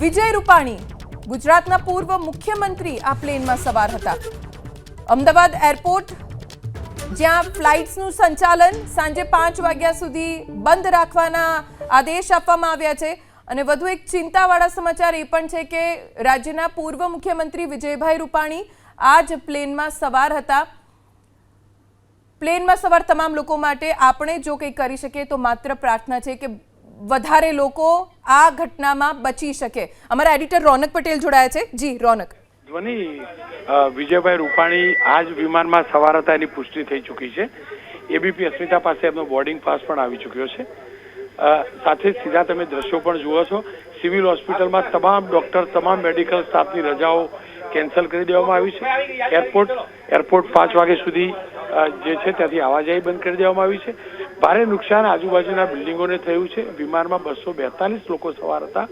વિજય રૂપાણી, ગુજરાતના પૂર્વ મુખ્યમંત્રી આ પ્લેનમાં સવાર હતા. અમદાવાદ એરપોર્ટ, જ્યાં ફ્લાઇટ્સનું સંચાલન સાંજે પાંચ વાગ્યા સુધી બંધ રાખવાના આદેશ આપવામાં આવ્યા છે. અને વધુ એક ચિંતાવાળા સમાચાર એ પણ છે કે રાજ્યના પૂર્વ મુખ્યમંત્રી વિજયભાઈ રૂપાણી આ જ પ્લેનમાં સવાર હતા. પ્લેનમાં સવાર તમામ લોકો માટે આપણે જો કંઈ કરી શકીએ તો માત્ર પ્રાર્થના છે કે વધારે લોકો આ ઘટનામાં બચી શકે. અમારા એડિટર રોનક પટેલ જોડાયા છે. જી, રોનક. ધ્વનિ વિજયભાઈ રૂપાણી આજ વિમાનમાં સવાર હતા એની પુષ્ટિ થઈ ચૂકી છે. એબીપી અસ્મિતા પાસે એમનો બોર્ડિંગ પાસ પણ આવી ચૂક્યો છે. સાથે સીધા તમે દ્રશ્યો પણ જુઓ છો. સિવિલ હોસ્પિટલમાં તમામ ડોક્ટર, તમામ મેડિકલ સ્ટાફની રજાઓ કેન્સલ કરી દેવામાં આવી છે. એરપોર્ટ એરપોર્ટ પાંચ વાગ્યા સુધી જે છે ત્યાંથી આવાજાહી બંધ કરી દેવામાં આવી છે. ભારે નુકસાન આજુબાજુના બિલ્ડિંગોને થયું છે. વિમાનમાં બસો બેતાલીસ લોકો સવાર હતા.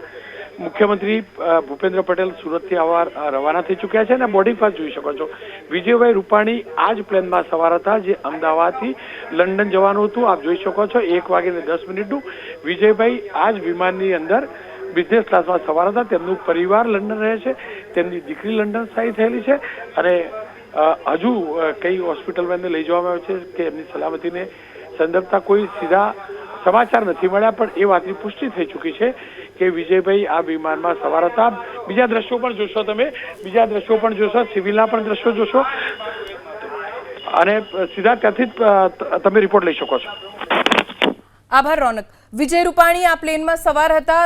મુખ્યમંત્રી ભૂપેન્દ્ર પટેલ સુરતથી આવા રવાના થઈ ચૂક્યા છે અને બોર્ડિંગ પાસ જોઈ શકો છો. વિજયભાઈ રૂપાણી આ જ પ્લેનમાં સવાર હતા, જે અમદાવાદથી લંડન જવાનું હતું. આપ જોઈ શકો છો, એક વાગીને દસ મિનિટનું વિજયભાઈ આ જ વિમાનની અંદર બિઝનેસ ક્લાસમાં સવાર હતા. તેમનું પરિવાર લંડન રહે છે. તેમની દીકરી લંડન સ્થાયી થયેલી છે અને હજુ કઈ હોસ્પિટલમાં એમને લઈ જવામાં આવે છે કે એમની સલામતીને સંદર્ભતા કોઈ સીધા સમાચાર નથી મળ્યા, પણ એ વાતની પુષ્ટિ થઈ ચૂકી છે કે વિજયભાઈ આ વિમાનમાં સવાર હતા. બીજા દ્રશ્યો પણ જોશો તમે. બીજા દ્રશ્યો પણ જોશો. સિવિલના પણ દ્રશ્યો જોશો. અને સીધા ત્યાંથી તમે રિપોર્ટ લઈ શકો છો. આભાર, રોનક. વિજય રૂપાણી આ પ્લેનમાં સવાર હતા.